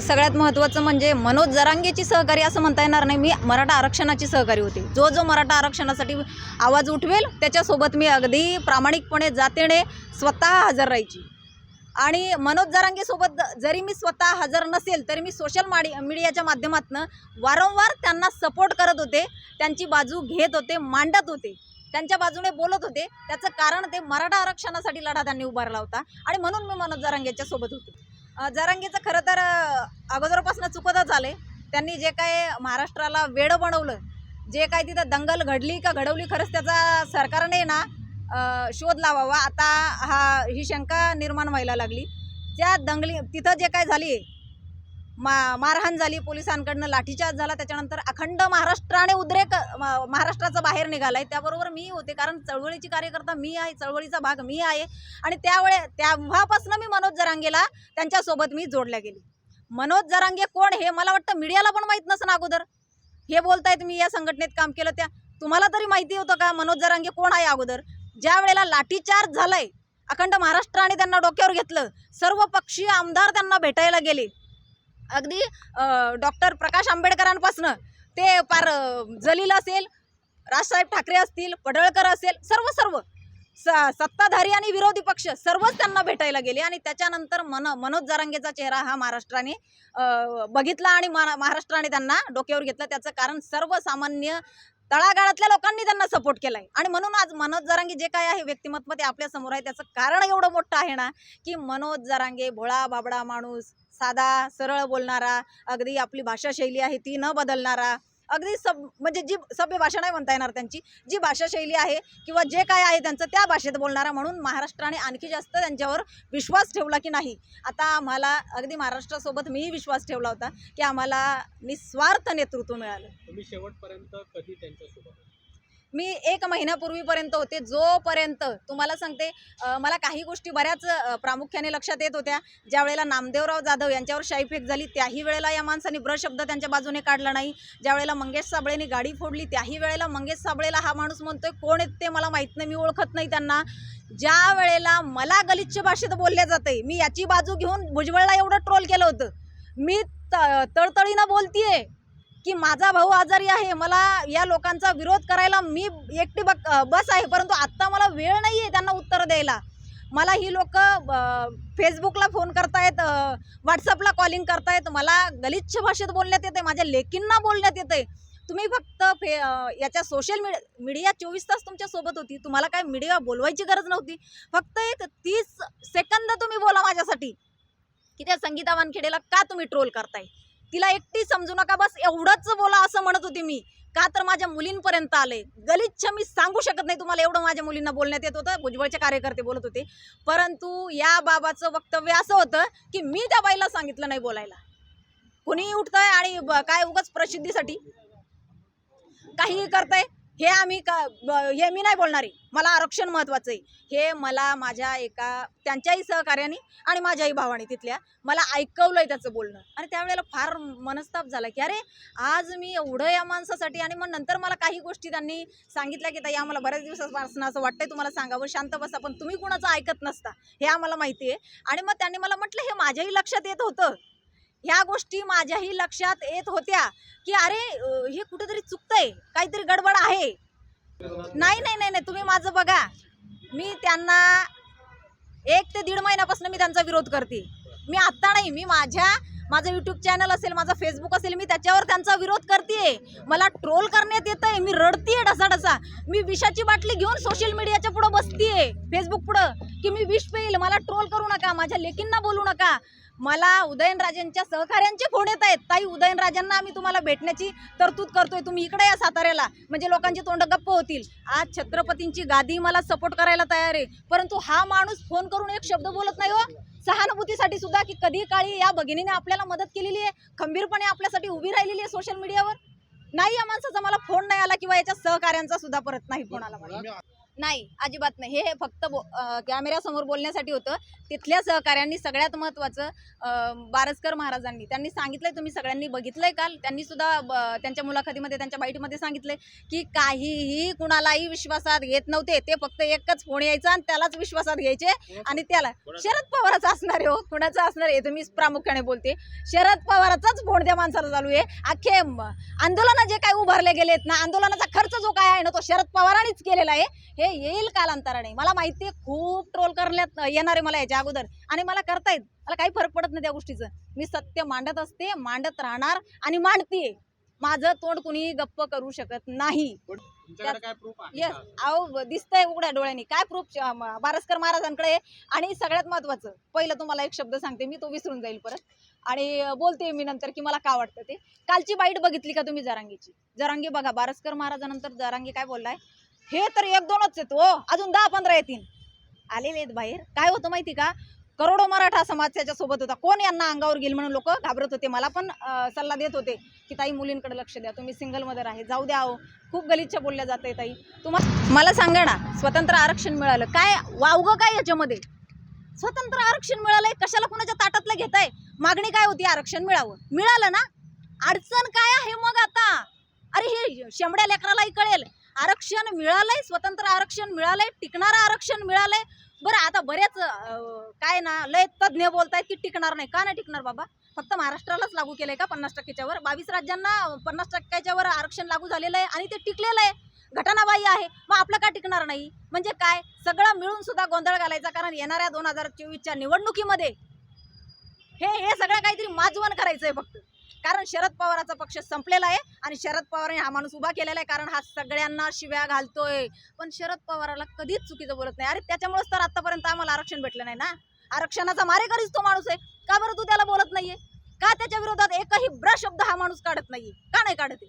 सगळ्यात महत्त्वाचं म्हणजे मनोज जरांगेची सहकारी असं म्हणता येणार नाही. मी मराठा आरक्षणाची सहकारी होते. जो जो मराठा आरक्षणासाठी आवाज उठवेल त्याच्यासोबत मी अगदी प्रामाणिकपणे जातेने स्वतः हजर राहायची. आणि मनोज जरांगेसोबत जरी मी स्वतः हजर नसेल तरी मी सोशल माडी मीडियाच्या माध्यमातून वारंवार त्यांना सपोर्ट करत होते. त्यांची बाजू घेत होते मांडत होते. त्यांच्या बाजूने बोलत होते. त्याचं कारण ते मराठा आरक्षणासाठी लढा त्यांनी उभारला होता. आणि म्हणून मी मनोज जरांगेच्या सोबत होते. जरांगेचं खरं तर चुकतच झाले. त्यांनी जे काय महाराष्ट्राला वेडं बनवलं जे काय तिथं दंगल घडली का घडवली खरंच त्याचा सरकारने ना शोध लावावा. आता हा ही शंका निर्माण व्हायला लागली. त्या दंगली तिथं जे काय झाली मा मारहाण झाली पोलिसांकडनं लाठीचार्ज झाला त्याच्यानंतर अखंड महाराष्ट्राने उद्रेक म- महाराष्ट्राचा बाहेर निघालाय. त्याबरोबर मी होते कारण चळवळीची कार्यकर्ता मी आहे चळवळीचा भाग मी आहे. आणि त्यावेळे तेव्हापासून मी मनोज जरांगेला त्यांच्यासोबत मी जोडल्या गेली. मनोज जरांगे कोण हे मला वाटतं मीडियाला पण माहीत नसतं अगोदर. हे बोलतायत मी या संघटनेत काम केलं त्या. तुम्हाला तरी माहिती होतं का मनोज जरांगे कोण आहे अगोदर? ज्या वेळेला लाठीचार्ज झालाय अखंड महाराष्ट्राने त्यांना डोक्यावर घेतलं सर्व पक्षीय आमदार त्यांना भेटायला गेले. अगदी डॉक्टर प्रकाश आंबेडकरांपासनं ते पार जलील असेल राजसाहेब ठाकरे असतील पडळकर असेल सर्व सर्व. सत्ताधारी आणि विरोधी पक्ष सर्वच त्यांना भेटायला गेले आणि त्याच्यानंतर मन मनोज जारांगेचा चेहरा हा महाराष्ट्राने बघितला आणि महा- महाराष्ट्राने त्यांना डोक्यावर घेतलं. त्याचं कारण सर्वसामान्य तळागाळातल्या लोकांनी त्यांना सपोर्ट केला आहे आणि म्हणून आज मनोज जरांगे जे काय आहे व्यक्तिमत्व ते आपल्यासमोर आहे. त्याचं कारण एवढं मोठं आहे ना की मनोज जरांगे भोळा बाबडा माणूस साधा सरळ बोलणारा अगदी आपली भाषाशैली आहे ती न बदलणारा अगदी सब म्हणजे जी सभ्य भाषा नाही म्हणता येणार त्यांची जी भाषाशैली आहे किंवा जे काय आहे त्यांचं त्या भाषेत बोलणारा म्हणून महाराष्ट्राने आणखी जास्त त्यांच्यावर विश्वास ठेवला की नाही. आता आम्हाला अगदी महाराष्ट्रासोबत मीही विश्वास ठेवला होता की आम्हाला निस्वार्थ नेतृत्व मिळालं. तुम्ही शेवटपर्यंत कधी त्यांच्यासोबत मी एक महिन्यापूर्वीपर्यंत होते जोपर्यंत तुम्हाला सांगते मला काही गोष्टी बऱ्याच प्रामुख्याने लक्षात येत होत्या. ज्या वेळेला नामदेवराव जाधव यांच्यावर शाईफेक झाली त्याही वेळेला या माणसाने ब्र शब्द त्यांच्या बाजूने काढला नाही. ज्या वेळेला मंगेश साबळेने गाडी फोडली त्याही वेळेला मंगेश साबळेला हा माणूस म्हणतोय कोण आहेत ते मला माहीत नाही मी ओळखत नाही त्यांना. ज्या वेळेला मला गलिच्छ भाषेत बोलल्या जाते मी याची बाजू घेऊन भुजबळला एवढं ट्रोल केलं होतं. मी त तळतळीनं बोलतीये. की माझा भाऊ आजारी आहे मला या लोकांचा विरोध करायला मी एकटी बक बस आहे परंतु आत्ता मला वेळ नाही आहे त्यांना उत्तर द्यायला. मला ही लोक फेसबुकला फोन करतायत व्हॉट्सअपला कॉलिंग करतायत मला गलिच्छ भाषेत बोलण्यात येते माझ्या लेकींना बोलण्यात येते तुम्ही फक्त फे याच्या सोशल मीडिया मीडिया चोवीस तास तुमच्यासोबत होती तुम्हाला काय मीडिया बोलवायची गरज नव्हती. फक्त एक तीस सेकंद तुम्ही बोला माझ्यासाठी. की त्या संगीता वानखेडेला का तुम्ही ट्रोल करताय? तिला एकटी समजू नका बस एवढंच बोला असं म्हणत होती मी. का तर माझ्या मुलींपर्यंत आले. गलिच्छ मी सांगू शकत नाही तुम्हाला एवढं माझ्या मुलींना बोलण्यात येत होतं भुजबळचे कार्यकर्ते बोलत होते. परंतु या बाबाचं वक्तव्य असं होतं की मी त्या बाईला सांगितलं नाही बोलायला. कुणीही उठतंय आणि काय उगाच प्रसिद्धीसाठी. काहीही करतंय हे आम्ही का ब- हे मी नाही बोलणार. आहे मला आरक्षण महत्त्वाचं आहे. हे मला माझ्या एका त्यांच्याही सहकार्याने आणि माझ्याही भावाने तिथल्या मला ऐकवलं आहे त्याचं बोलणं. आणि त्यावेळेला फार मनस्ताप झाला की अरे आज मी एवढं या माणसासाठी आणि मग नंतर मला काही गोष्टी त्यांनी सांगितल्या की ताई आम्हाला बऱ्याच दिवसापासून असं वाटतंय तुम्हाला सांगावं. शांत बसा पण तुम्ही कुणाचं ऐकत नसता. हे आम्हाला माहिती आहे. आणि मग त्यांनी मला म्हटलं हे माझ्याही लक्षात येत होतं. ह्या गोष्टी माझ्याही लक्षात येत होत्या की अरे हे कुठेतरी चुकतंय काहीतरी गडबड आहे. नाही नाही नाही नाही तुम्ही माझं बघा. मी त्यांना एक ते दीड महिन्यापासून मी त्यांचा विरोध करते. मी आत्ता नाही मी माझ्या माझं यूट्यूब चॅनल असेल माझा फेसबुक असेल मी त्याच्यावर त्यांचा विरोध करते मला ट्रोल करण्यात येत आहे मी रडतीये ढसाढसा. मी विषाची बाटली घेऊन सोशल मीडियाच्या पुढं बसतीये फेसबुक पुढं की मी विष पेईल मला ट्रोल करू नका माझ्या लेकींना बोलू नका. मला उदयनराजेंच्या सहकाऱ्यांचे फोन येत आहेत. ताई उदयनराजांना आम्ही तुम्हाला भेटण्याची तरतूद करतोय. तुम्ही इकडे या साताऱ्याला. म्हणजे लोकांची तोंड गप्प होतील. आज छत्रपतींची गादी मला सपोर्ट करायला तयार आहे. परंतु हा माणूस फोन करून एक शब्द बोलत नाही हो. सहानुभूतीसाठी सुद्धा की कधी काळी या भगिनीने आपल्याला मदत केलेली आहे. खंबीरपणे आपल्यासाठी उभी राहिलेली आहे सोशल मीडियावर नाही या माणसाचा मला फोन नाही आला किंवा याच्या सहकाऱ्यांचा सुद्धा परत नाही फोन आला मला. नाही अजिबात नाही. हे फक्त बो- कॅमेऱ्यासमोर बोलण्यासाठी होतं. तिथल्या सहकाऱ्यांनी सगळ्यात महत्त्वाचं बारसकर महाराजांनी त्यांनी सांगितलंय तुम्ही सगळ्यांनी बघितलंय काल? त्यांनी सुद्धा ब- त्यांच्या मुलाखतीमध्ये त्यांच्या बाईटमध्ये सांगितलंय की काहीही कुणालाही विश्वासात घेत नव्हते. ते फक्त एकच फोन यायचा आणि त्यालाच विश्वासात घ्यायचे आणि त्याला शरद पवाराचा असणार आहे हो. कुणाचं असणार आहे हे तुम्ही प्रामुख्याने बोलते. शरद पवाराचाच फोन त्या माणसाला चालू आहे. अख्खे आंदोलन जे काय उभारले गेलेत ना आंदोलनाचा खर्च जो काय आहे ना तो शरद पवारांनीच केलेला आहे. हे येईल कालांतराने. मला माहिती आहे खूप ट्रोल करण्यात येणार आहे मला याच्या अगोदर. आणि मला करतायत. मला काही फरक पडत नाही त्या गोष्टीचं. मी सत्य मांडत असते मांडत राहणार आणि मांडतीये. माझं तोंड कुणी गप्प करू शकत नाही. काय येस? अहो दिसतंय उघड्या डोळ्यांनी. काय प्रूफ बारसकर महाराजांकडे. आणि सगळ्यात महत्वाचं. पहिलं तुम्हाला एक शब्द सांगते मी तो विसरून जाईल परत. आणि बोलते मी नंतर की मला का वाटतं ते. कालची बाईट बघितली का तुम्ही जरांगीची? जरांगी बघा बारसकर महाराजानंतर जरांगी काय बोललाय? हे तर एक दोनच आहेत हो. अजून दहा पंधरा येतील. आलेले आहेत बाहेर. काय होतं माहिती का? करोडो मराठा समाज त्याच्या सोबत होता. कोण यांना अंगावर गेल म्हणून लोक घाबरत होते? मला पण सल्ला देत होते की ताई मुलींकडे लक्ष द्या. तुम्ही सिंगल मदर आहे. जाऊ द्या अहो खूप गलिच्छ बोलल्या जाते ताई. तुम्हाला मला सांगा ना स्वतंत्र आरक्षण मिळालं. काय वावगं काय याच्यामध्ये? स्वतंत्र आरक्षण मिळालंय? कशाला कुणाच्या ताटातलं घेताय? मागणी काय होती आरक्षण मिळावं? मिळालं ना? अडचण काय आहे मग आता? अरे हे शेंबड्या लेकरालाही कळेल. आरक्षण मिळालंय स्वतंत्र आरक्षण मिळालंय टिकणारं आरक्षण मिळालंय. बरं आता बरेच काय ना लय तज्ज्ञ बोलतायत की टिकणार नाही. का नाही टिकणार बाबा? फक्त महाराष्ट्रालाच लागू केलंय का पन्नास टक्क्याच्या वर बावीस राज्यांना पन्नास टक्क्याच्या वर आरक्षण लागू झालेलं आहे आणि ते टिकलेलं आहे. घटनाबाह्य आहे. मग आपलं का टिकणार नाही? म्हणजे काय? सगळं मिळून सुद्धा गोंधळ घालायचा कारण येणाऱ्या दोन हजार चोवीसच्या निवडणुकीमध्ये हे हे सगळं काहीतरी माजवण करायचंय फक्त. कारण शरद पवाराचा पक्ष संपलेला आहे आणि शरद पवारांनी हा माणूस उभा केलेला आहे कारण हा सगळ्यांना शिव्या घालतोय. पण शरद पवाराला कधीच चुकीचं बोलत नाही. अरे त्याच्यामुळेच तर आतापर्यंत आम्हाला आरक्षण भेटलं नाही ना? आरक्षणाचा मारेकरीच तो माणूस आहे. का बरं तू त्याला बोलत नाहीये? का त्याच्या विरोधात एकही ब्र शब्द हा माणूस काढत नाहीये? का नाही काढत